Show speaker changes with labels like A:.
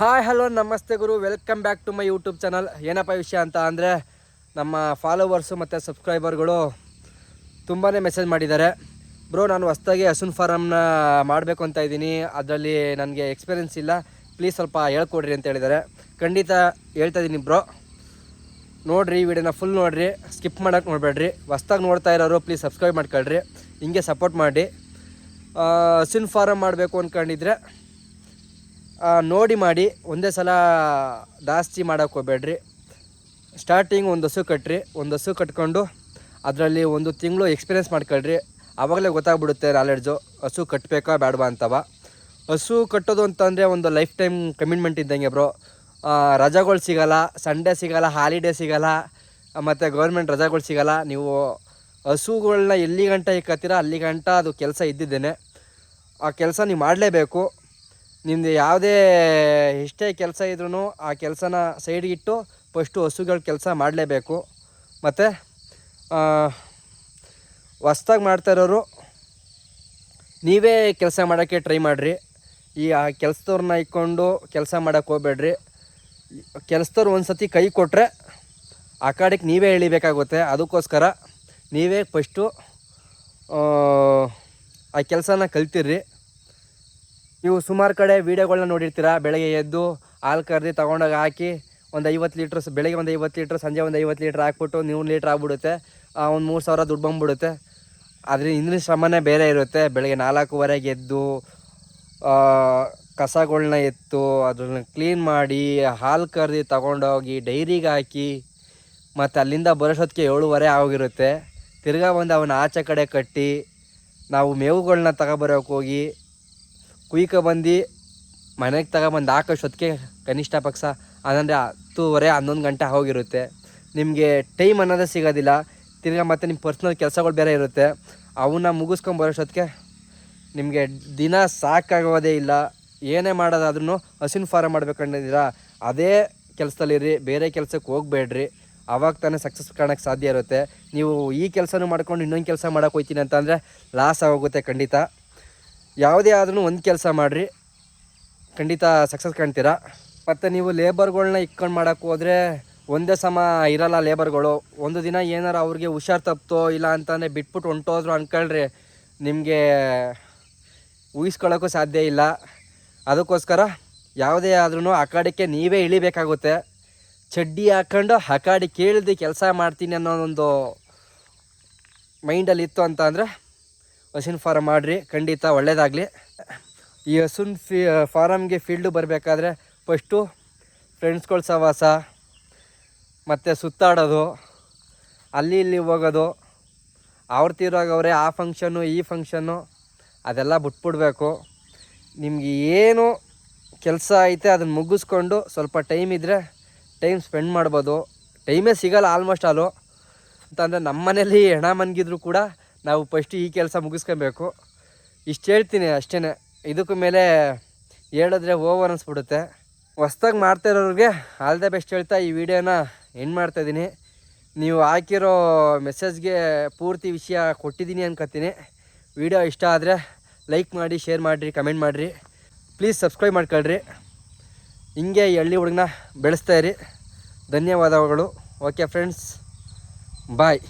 A: Hi, hello, ನಮಸ್ತೆ ಗುರು. Welcome back to my YouTube channel ಏನಪ್ಪ ವಿಷಯ ಅಂತ ಅಂದರೆ, ನಮ್ಮ ಫಾಲೋವರ್ಸು ಮತ್ತು ಸಬ್ಸ್ಕ್ರೈಬರ್ಗಳು ತುಂಬಾ ಮೆಸೇಜ್ ಮಾಡಿದ್ದಾರೆ. ಬ್ರೋ ನಾನು ಹೊಸ್ದಾಗಿ ಹಸುನ್ ಫಾರಮ್ನ ಮಾಡಬೇಕು ಅಂತ ಇದ್ದೀನಿ. ಅದರಲ್ಲಿ ನನಗೆ ಎಕ್ಸ್ಪೀರಿಯನ್ಸ್ ಇಲ್ಲ. ಪ್ಲೀಸ್ ಸ್ವಲ್ಪ ಹೇಳ್ಕೊಡ್ರಿ ಅಂತ ಹೇಳಿದ್ದಾರೆ. ಖಂಡಿತ ಹೇಳ್ತಾ ಇದ್ದೀನಿ ಬ್ರೋ ನೋಡಿರಿ, ವಿಡಿಯೋನ ಫುಲ್ ನೋಡಿರಿ. ಸ್ಕಿಪ್ ಮಾಡೋಕ್ಕೆ ನೋಡಬೇಡ್ರಿ. ಹೊಸ್ದಾಗಿ ನೋಡ್ತಾ ಇರೋರು ಪ್ಲೀಸ್ ಸಬ್ಸ್ಕ್ರೈಬ್ ಮಾಡ್ಕೊಳ್ರಿ. ಹಿಂಗೆ ಸಪೋರ್ಟ್ ಮಾಡಿ. ಹಸುನ್ ಫಾರಮ್ ಮಾಡಬೇಕು ಅಂದ್ಕೊಂಡಿದ್ರೆ ನೋಡಿ ಮಾಡಿ. ಒಂದೇ ಸಲ ಜಾಸ್ತಿ ಮಾಡೋಕೆ ಹೋಗ್ಬೇಡ್ರಿ. ಸ್ಟಾರ್ಟಿಂಗ್ ಒಂದು ಹಸು ಕಟ್ರಿ. ಒಂದು ಹಸು ಕಟ್ಕೊಂಡು ಅದರಲ್ಲಿ ಒಂದು ತಿಂಗಳು ಎಕ್ಸ್ಪೀರಿಯೆನ್ಸ್ ಮಾಡ್ಕೊಳ್ರಿ. ಆವಾಗಲೇ ಗೊತ್ತಾಗ್ಬಿಡುತ್ತೆ ನಾಲೆಡ್ಜು ಹಸು ಕಟ್ಟಬೇಕಾ ಬೇಡವಾ ಅಂತವ. ಹಸು ಕಟ್ಟೋದು ಅಂತಂದರೆ ಒಂದು ಲೈಫ್ ಟೈಮ್ ಕಮಿಟ್ಮೆಂಟ್ ಇದ್ದಂಗೆ ಬ್ರೋ ರಜಾಗಳು ಸಿಗಲ್ಲ ಸಂಡೇ ಸಿಗಲ್ಲ ಹಾಲಿಡೇ ಸಿಗಲ್ಲ, ಮತ್ತು ಗೌರ್ಮೆಂಟ್ ರಜಾಗಳು ಸಿಗಲ್ಲ. ನೀವು ಹಸುಗಳನ್ನ ಎಲ್ಲಿ ಗಂಟ ಇಕ್ಕತ್ತೀರ, ಅಲ್ಲಿ ಗಂಟ ಅದು ಕೆಲಸ ಇದ್ದಿದ್ದೇನೆ. ಆ ಕೆಲಸ ನೀವು ಮಾಡಲೇಬೇಕು. ನಿಮ್ಮದು ಯಾವುದೇ ಎಷ್ಟೇ ಕೆಲಸ ಇದ್ರೂ ಆ ಕೆಲಸನ ಸೈಡ್ಗಿಟ್ಟು ಫಸ್ಟು ಹಸುಗಳ ಕೆಲಸ ಮಾಡಲೇಬೇಕು. ಮತ್ತು ಹೊಸ್ದಾಗಿ ಮಾಡ್ತಾ ಇರೋರು ನೀವೇ ಕೆಲಸ ಮಾಡೋಕ್ಕೆ ಟ್ರೈ ಮಾಡಿರಿ. ಈ ಆ ಕೆಲಸದವ್ರನ್ನ ಇಟ್ಕೊಂಡು ಕೆಲಸ ಮಾಡೋಕ್ಕೆ ಹೋಗ್ಬೇಡ್ರಿ. ಕೆಲಸದವ್ರು ಒಂದು ಸತಿ ಕೈ ಕೊಟ್ಟರೆ ಆ ಕಾಡಿಗೆ ನೀವೇ ಎಳಿಬೇಕಾಗುತ್ತೆ. ಅದಕ್ಕೋಸ್ಕರ ನೀವೇ ಫಸ್ಟು ಆ ಕೆಲಸನ ಕಲ್ತಿರ್ರಿ. ನೀವು ಸುಮಾರು ಕಡೆ ವೀಡಿಯೋಗಳನ್ನ ನೋಡಿರ್ತೀರ? ಬೆಳಗ್ಗೆ ಎದ್ದು ಹಾಲು ಕರೆದು ತೊಗೊಂಡೋಗಿ ಹಾಕಿ ಒಂದು ಐವತ್ತು ಲೀಟ್ರ್ ಬೆಳಗ್ಗೆ ಒಂದು ಐವತ್ತು ಲೀಟ್ರ್, ಸಂಜೆ ಒಂದು ಐವತ್ತು ಲೀಟ್ರ್ ಹಾಕ್ಬಿಟ್ಟು ನೂರು ಲೀಟ್ರ್ ಆಗ್ಬಿಡುತ್ತೆ. ಒಂದು ಮೂರು ಸಾವಿರ ದುಡ್ಡು ಬಂದ್ಬಿಡುತ್ತೆ. ಆದರೆ ಇಂದಿನ ಶ್ರಮನೇ ಬೇರೆ ಇರುತ್ತೆ. ಬೆಳಗ್ಗೆ ನಾಲ್ಕೂವರೆಗೆ ಎದ್ದು ಕಸಗಳನ್ನ ಕಸಗಳ್ನ ಎತ್ತು ಅದನ್ನ ಕ್ಲೀನ್ ಮಾಡಿ, ಹಾಲು ಕರೆದು ತಗೊಂಡೋಗಿ ಡೈರಿಗೆ ಹಾಕಿ, ಮತ್ತು ಅಲ್ಲಿಂದ ಬರೋಷ್ಟೊತ್ತಿಗೆ ಏಳುವರೆ ಆಗಿರುತ್ತೆ. ತಿರ್ಗಾ ಬಂದು ಅವನ ಆಚೆ ಕಡೆ ಕಟ್ಟಿ, ನಾವು ಮೇವುಗಳನ್ನ ತಗೊಬರೋಕೆ ಹೋಗಿ ಕುಯ್ಕ ಬಂದು ಮನೆಗೆ ತಗೊಬಂದು ಹಾಕೋಷ್ಟೊತ್ತಿಗೆ ಕನಿಷ್ಠ ಪಕ್ಷ, ಅದಂದರೆ ಹತ್ತೂವರೆ, ಹನ್ನೊಂದು ಗಂಟೆ ಹೋಗಿರುತ್ತೆ ನಿಮಗೆ ಟೈಮ್ ಅನ್ನೋದೇ ಸಿಗೋದಿಲ್ಲ. ತಿರ್ಗಾ ಮತ್ತೆ ನಿಮ್ಮ ಪರ್ಸ್ನಲ್ ಕೆಲಸಗಳು ಬೇರೆ ಇರುತ್ತೆ. ಅವನ್ನ ಮುಗಿಸ್ಕೊಂಡು ಬರೋಷ್ಟೊತ್ತಿಗೆ ನಿಮಗೆ ದಿನ ಸಾಕಾಗೋದೇ ಇಲ್ಲ. ಏನೇ ಮಾಡೋದಾದ್ರೂ ಹಸಿನ ಫಾರಮ್ ಮಾಡ್ಬೇಕಂದಿದ್ದೀರಾ ಅದೇ ಕೆಲಸದಲ್ಲಿರಿ, ಬೇರೆ ಕೆಲಸಕ್ಕೆ ಹೋಗಬೇಡ್ರಿ. ಆವಾಗ ತಾನೇ ಸಕ್ಸಸ್ ಕಾಣೋಕ್ಕೆ ಸಾಧ್ಯ ಇರುತ್ತೆ. ನೀವು ಈ ಕೆಲಸನೂ ಮಾಡ್ಕೊಂಡು ಇನ್ನೊಂದು ಕೆಲಸ ಮಾಡೋಕೆ ಹೋಗ್ತೀನಿ ಅಂತಂದರೆ ಲಾಸ್ ಆಗೋಗುತ್ತೆ ಖಂಡಿತ. ಯಾವುದೇ ಆದ್ರೂ ಒಂದು ಕೆಲಸ ಮಾಡಿರಿ. ಖಂಡಿತ ಸಕ್ಸಸ್ ಕಾಣ್ತೀರಾ. ಮತ್ತು ನೀವು ಲೇಬರ್ಗಳನ್ನ ಇಕ್ಕೊಂಡು ಮಾಡೋಕ್ಕೆ ಹೋದರೆ ಒಂದೇ ಸಮ ಇರಲ್ಲ ಲೇಬರ್ಗಳು ಒಂದು ದಿನ ಏನಾರು ಅವ್ರಿಗೆ ಹುಷಾರು ತಪ್ತೋ ಇಲ್ಲ ಅಂತಂದರೆ ಬಿಟ್ಬಿಟ್ಟು ಹೊಂಟೋದ್ರು ಅಂದ್ಕೊಳ್ರಿ ನಿಮಗೆ ಊಹಿಸ್ಕೊಳ್ಳೋಕ್ಕೂ ಸಾಧ್ಯ ಇಲ್ಲ. ಅದಕ್ಕೋಸ್ಕರ ಯಾವುದೇ ಆದ್ರೂ ಅಕಾಡಿಕೆ ನೀವೇ ಇಳಿಬೇಕಾಗುತ್ತೆ. ಚಡ್ಡಿ ಹಾಕ್ಕೊಂಡು ಅಕಾಡಿ ಕಡೆ ಕೇಳಿದ್ದು ಕೆಲಸ ಮಾಡ್ತೀನಿ ಅನ್ನೋ ಒಂದು ಮೈಂಡಲ್ಲಿ ಇತ್ತು ಅಂತ ಅಂದರೆ ಹಸಿನ ಫಾರಮ್ ಮಾಡಿರಿ, ಖಂಡಿತ ಒಳ್ಳೆಯದಾಗಲಿ ಈ ಹಸುನ್ ಫಿ ಫಾರಮ್ಗೆ ಫೀಲ್ಡು ಬರಬೇಕಾದ್ರೆ ಫಸ್ಟು ಫ್ರೆಂಡ್ಸ್ಗಳ ಸಹವಾಸ, ಮತ್ತು ಸುತ್ತಾಡೋದು, ಅಲ್ಲಿ ಇಲ್ಲಿ ಹೋಗೋದು, ಅವ್ರು ಅವರೇ ಆ ಫಂಕ್ಷನ್ನು ಈ ಫಂಕ್ಷನ್ನು ಅದೆಲ್ಲ ಬಿಟ್ಬಿಡ್ಬೇಕು. ನಿಮಗೆ ಏನು ಕೆಲಸ ಐತೆ ಅದನ್ನು ಮುಗಿಸ್ಕೊಂಡು ಸ್ವಲ್ಪ ಟೈಮ್ ಇದ್ದರೆ ಟೈಮ್ ಸ್ಪೆಂಡ್ ಮಾಡ್ಬೋದು. ಟೈಮೇ ಸಿಗಲ್ಲ ಆಲ್ಮೋಸ್ಟ್ ಆಲು ಅಂತಂದರೆ ನಮ್ಮ ಮನೇಲಿ ಹೆಣ ಮನ್ಗಿದ್ರು ಕೂಡ ನಾವು ಫಸ್ಟ್ ಈ ಕೆಲಸ ಮುಗಿಸ್ಕೊಬೇಕು. ಇಷ್ಟು ಹೇಳ್ತೀನಿ ಅಷ್ಟೇ ಇದಕ್ಕೂ ಮೇಲೆ ಹೇಳಿದ್ರೆ ಓವರ್ ಅನಿಸ್ಬಿಡುತ್ತೆ. ಹೊಸ್ದಾಗಿ ಮಾಡ್ತಾ ಇರೋರಿಗೆ ಆಲ್ ದ ಬೆಸ್ಟ್ ಹೇಳ್ತಾ ಈ ವಿಡಿಯೋನ ಎಂಡ್ ಮಾಡ್ತಾಯಿದ್ದೀನಿ ನೀವು ಹಾಕಿರೋ ಮೆಸೇಜ್ಗೆ ಪೂರ್ತಿ ವಿಷಯ ಕೊಟ್ಟಿದ್ದೀನಿ ಅನ್ಕೋತೀನಿ. ವಿಡಿಯೋ ಇಷ್ಟ ಆದರೆ ಲೈಕ್ ಮಾಡಿ ಶೇರ್ ಮಾಡಿರಿ ಕಮೆಂಟ್ ಮಾಡಿರಿ. ಪ್ಲೀಸ್ ಸಬ್ಸ್ಕ್ರೈಬ್ ಮಾಡ್ಕೊಳ್ರಿ. ಹಿಂಗೆ ಈ ಹಳ್ಳಿ ಹುಡುಗನ ಬೆಳೆಸ್ತಾ ಇರಿ. ಧನ್ಯವಾದಗಳು. Okay friends bye